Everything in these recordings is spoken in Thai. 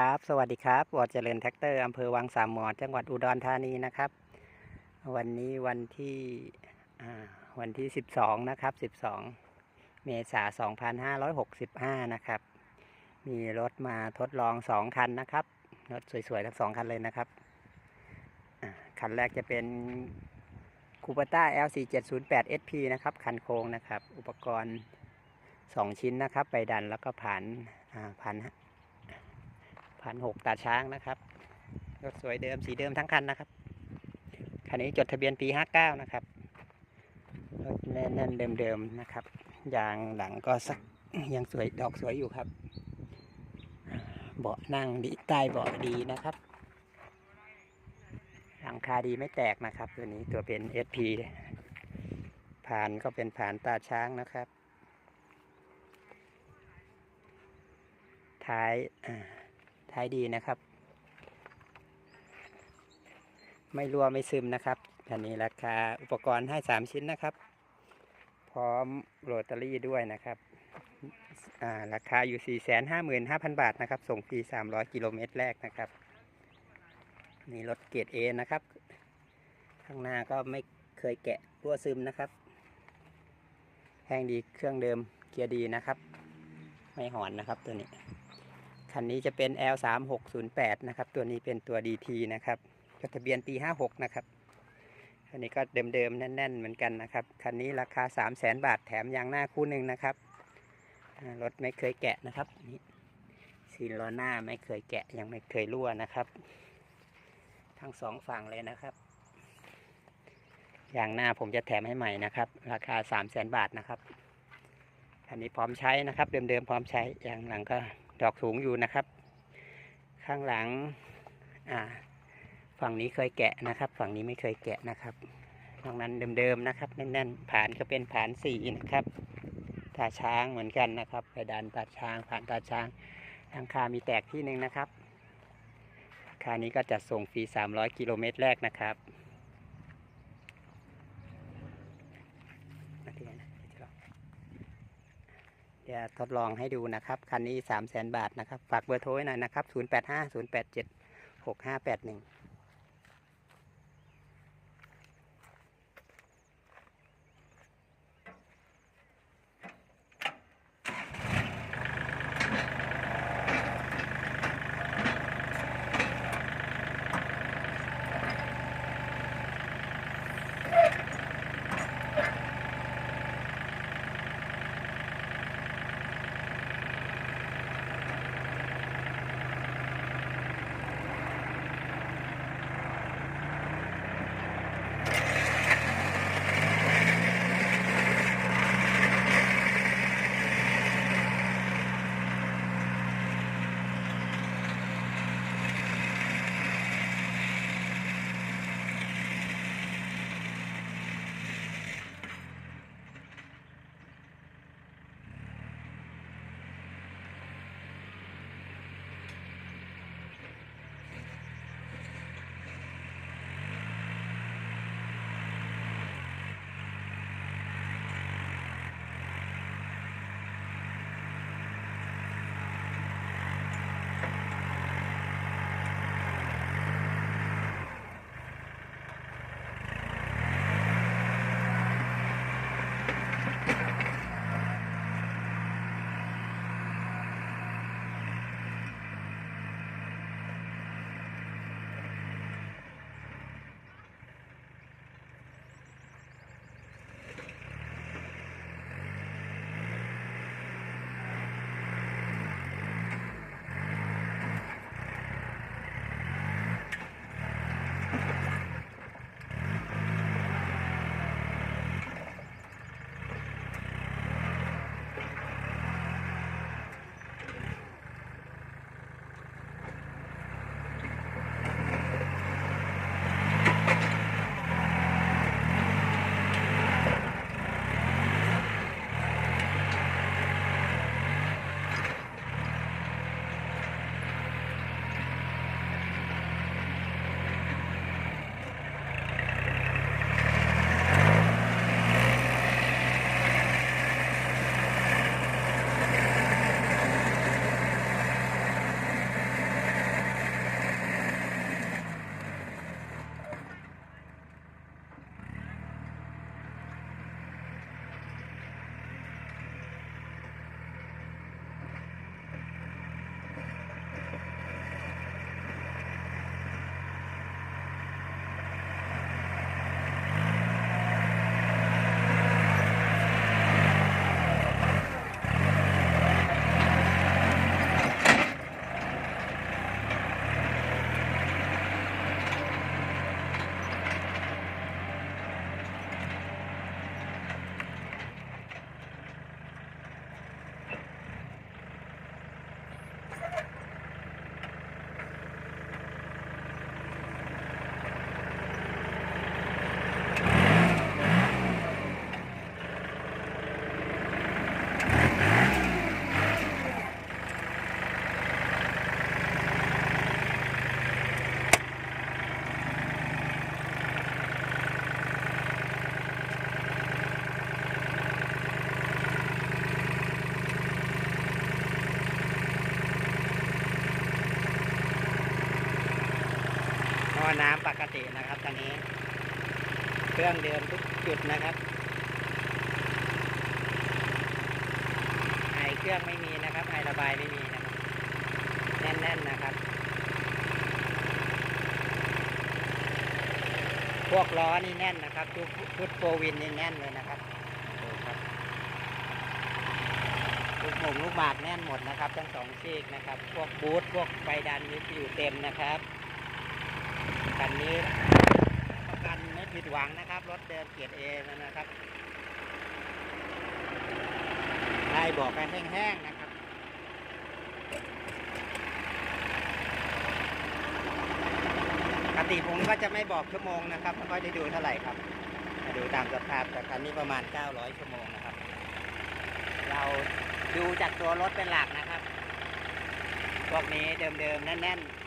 ครับ สวัสดีครับวอดเจริญแท็กเตอร์อำเภอวังสามหมอดจังหวัดอุดรธานีนะครับ วันนี้วันที่วันที่ 12 นะครับ 12 เมษายน2565 นะครับ มีรถมาทดลอง 2 คันนะครับ รถสวยๆ ทั้งสองคันเลยนะครับ คันแรกจะเป็นคูปต้า LC708 SP นะครับ คันโค้งนะครับ อุปกรณ์ 2 ชิ้นนะครับ ไปดันแล้วก็ผ่านผ่าน พันหกตาช้างนะครับ รถสวยเดิมสีเดิมทั้งคันนะครับ คันนี้จดทะเบียนปีห้าเก้านะครับรถแน่นๆเดิมๆนะครับยางหลังก็สักยังสวยดอกสวยอยู่ครับ เบาะนั่งดีใต้เบาะดีนะครับ หลังคาดีไม่แตกนะครับ ตัวนี้ตัวเป็น SP ผ่านก็เป็นผ่านตาช้างนะครับ ท้ายอ่า ท้ายดีนะครับ ไม่รั่วไม่ซึมนะครับคันนี้ราคาอุปกรณ์ให้ 3 ชิ้นนะครับ พร้อมโรตารี่ด้วยนะครับราคาอยู่ 455,000 บาทนะครับ ส่งฟรี 300 กิโลเมตรแรกนะครับนี่รถเกียรด A นะครับ ข้างหน้าก็ไม่เคยแกะรั่วซึมนะครับ แห้งดีเครื่องเดิมเกียร์ดีนะครับ ไม่หอนนะครับตัวนี้ คันนี้จะเป็น L 3 6 0 8 นะครับ ตัวนี้เป็นตัว DT นะครับจดทะเบียนปี 56 นะครับคันนี้ก็เดิมๆแน่น ๆ เหมือนกันนะครับ คันนี้ราคา 3 0 0แสนบาทแถมยางหน้าคู่หนึ่งนะครับ รถไม่เคยแกะนะครับนี่ซีนล้อหน้าไม่เคยแกะยังไม่เคยรั่วนะครับ ทั้งสองฝั่งเลยนะครับยางหน้าผมจะแถมให้ใหม่นะครับ ราคา 3 0 0แสนบาทนะครับ คันนี้พร้อมใช้นะครับ เดิมๆพร้อมใช้ยางหลังก็ ดอกสูงอยู่นะครับ ข้างหลังอ่าฝั่งนี้เคยแกะนะครับ ฝั่งนี้ไม่เคยแกะนะครับนอกนั้นเดิมๆนะครับแน่นๆผ่านก็เป็นผ่านสีนะครับตาช้างเหมือนกันนะครับไปดันตาช้างผ่านตาช้างทางคามีแตกที่หนึ่งนะครับราคานี้ก็จะส่งฟรี300 กิโลเมตรแรกนะครับนาทีนะเดี๋ยวจะลอง จะทดลองให้ดูนะครับ คันนี้ 3 0 0แสนบาทนะครับ ฝากเบอร์โทรไว้หน่อยนะครับ 085 087 6581 น้ำปกตินะครับตอนนี้ เครื่องเดินทุกจุดนะครับไอเครื่องไม่มีนะครับไอระบายไม่มีนะครับแน่นๆนะครับ พวกล้อนี่แน่นนะครับชุดชุดโฟวินนี่แน่นเลยนะครับดูครับลูกหม่งลูกหมากแน่นหมดนะครับ ทั้งสองซีกนะครับ พวกบูทพวกไฟดันนี่อยู่เต็มนะครับ คันนี้ประกันไม่ผิดหวังนะครับ รถเดินเกียรติเอนะครับได้บอกกันแห้งๆนะครับปกติผมก็จะไม่บอกชั่วโมงนะครับไม่ค่อยได้ดูเท่าไหร่ครับดูตามสภาพแต่คันนี้ประมาณ 900 ชั่วโมงนะครับ เราดูจากตัวรถเป็นหลักนะครับ พวกนี้เดิมๆแน่นๆ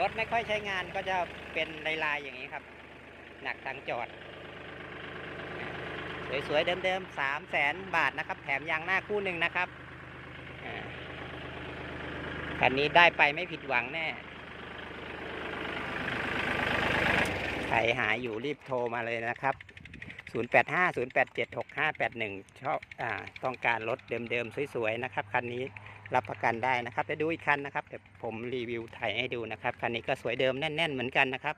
รถไม่ค่อยใช้งานก็จะเป็นลายๆอย่างนี้ครับ หนักทางจอด สวยๆเดิมๆสามแสนบาทนะครับ แถมยางหน้าคู่หนึ่งนะครับคันนี้ได้ไปไม่ผิดหวังแน่ ใครหาอยู่รีบโทรมาเลยนะครับ 085 087 6581ชอบอ่าต้องการรถเดิมๆ สวยๆ นะครับ คันนี้ รับประกันได้นะครับเดี๋ยวดูอีกคันนะครับเดี๋ยวผมรีวิวถ่ายให้ดูนะครับคันนี้ก็สวยเดิมแน่น ๆ เหมือนกันนะครับ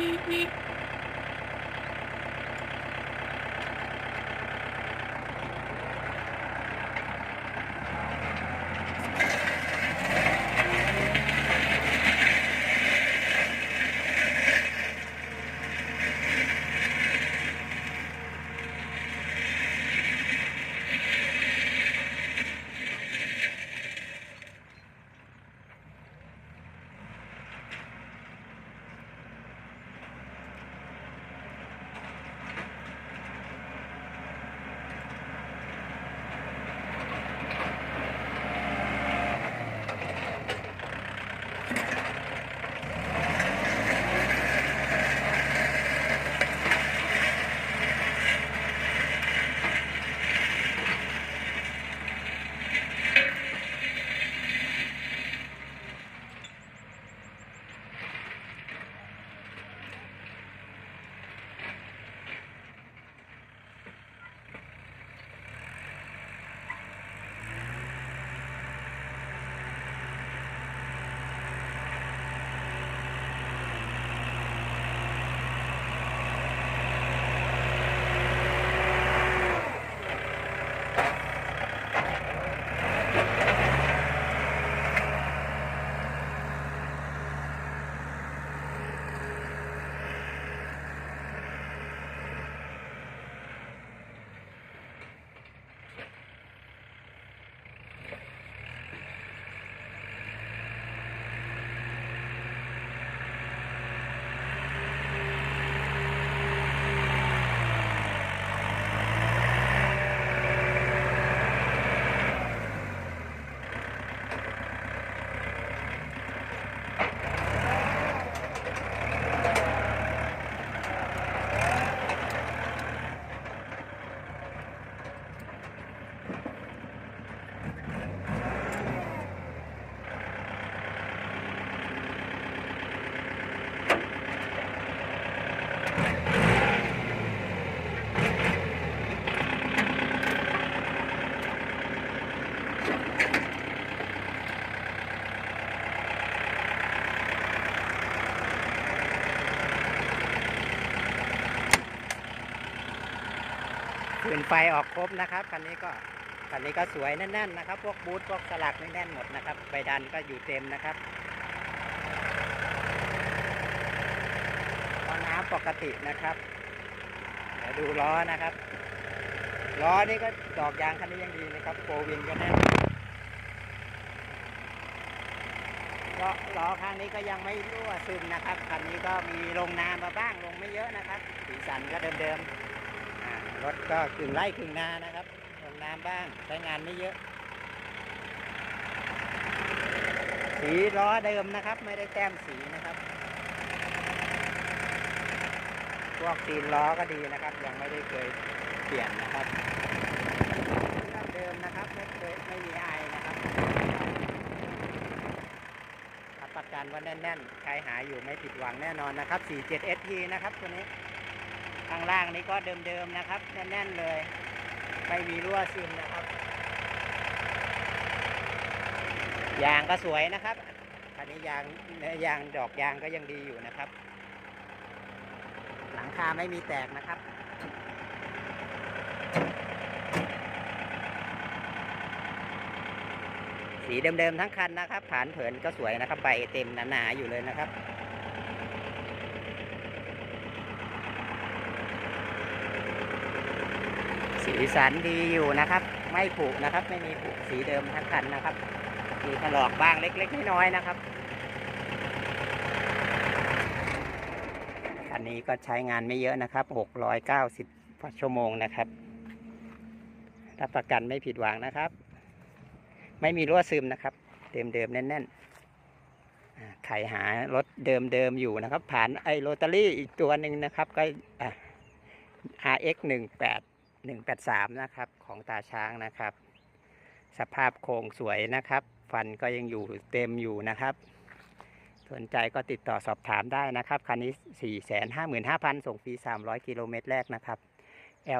me, me. ฟืนไฟออกครบนะครับคันนี้ก็คันนี้ก็สวยแน่นๆนะครับ พวกบูทพวกสลักนี่แน่นหมดนะครับใบดันก็อยู่เต็มนะครับล้อน้ำปกตินะครับเดี๋ยวดูล้อนะครับล้อนี่ก็ดอกยางคันนี้ยังดีนะครับโฟวินก็แน่นโฟล้อล้อข้างนี้ก็ยังไม่รั่วซึมนะครับคันนี้ก็มีลงน้ำมาบ้างลงไม่เยอะนะครับสีสันก็เดิมๆ อ่ารถก็กึ่งไร่กึ่งนานะครับลงน้ำบ้างใช้งานไม่เยอะ สีล้อเดิมนะครับ ไม่ได้แต้มสีนะครับ พวกซีนล้อก็ดีนะครับ ยังไม่ได้เคยเปลี่ยนนะครับเครื่องเดิมนะครับไม่เคยไม่มีไอนะครับรับประกันว่าแน่นๆใครหาอยู่ไม่ผิดหวังแน่นอนนะครับ 47 ST นะครับตัวนี้ ข้างล่างนี้ก็เดิมๆนะครับ แน่นๆเลย ไม่มีรั่วซึมนะครับ ยางก็สวยนะครับคันนี้ยางยางดอกยางก็ยังดีอยู่นะครับ หลังคาไม่มีแตกนะครับสีเดิมๆทั้งคันนะครับผานเผินก็สวยนะครับใบเต็มหนาๆอยู่เลยนะครับ สีสันดีอยู่นะครับ ไม่ผุนะครับ ไม่มีผุสีเดิมทั้งคันนะครับ มีถลอกบ้างเล็กๆน้อยๆนะครับคันนี้ก็ใช้งานไม่เยอะนะครับ 690ชั่วโมงนะครับ รับประกันไม่ผิดหวังนะครับ ไม่มีรั่วซึมนะครับ เดิมเดิมๆแน่นๆอ่หารถเดิมเดิมๆอยู่นะครับ ผ่านไอโรตารี่อีกตัวหนึ่งนะครับก็อะ RX 18 183 นะครับ ของตาช้างนะครับ สภาพโครงสวยนะครับ ฟันก็ยังอยู่เต็มอยู่นะครับ สนใจก็ติดต่อสอบถามได้นะครับ คันนี้ 455,000 ส่งฟรี 300 กิโลเมตรแรกนะครับ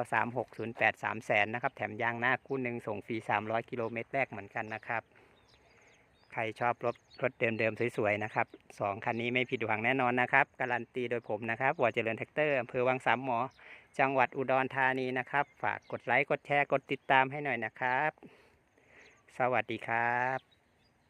L 3 6 0 8 3แสนนะครับ แถมยางหน้าคู่หนึ่งส่งฟรี 300 กิโลเมตรแรกเหมือนกันนะครับใครชอบรถรถเดิมๆสวยๆนะครับสองคันนี้ไม่ผิดหวังแน่นอนนะครับ การันตีโดยผมนะครับวอเจริญแท็กเตอร์อำเภอวังสามหมอ จังหวัดอุดรธานีนะครับ ฝากกดไลค์ กดแชร์ กดติดตามให้หน่อยนะครับ สวัสดีครับ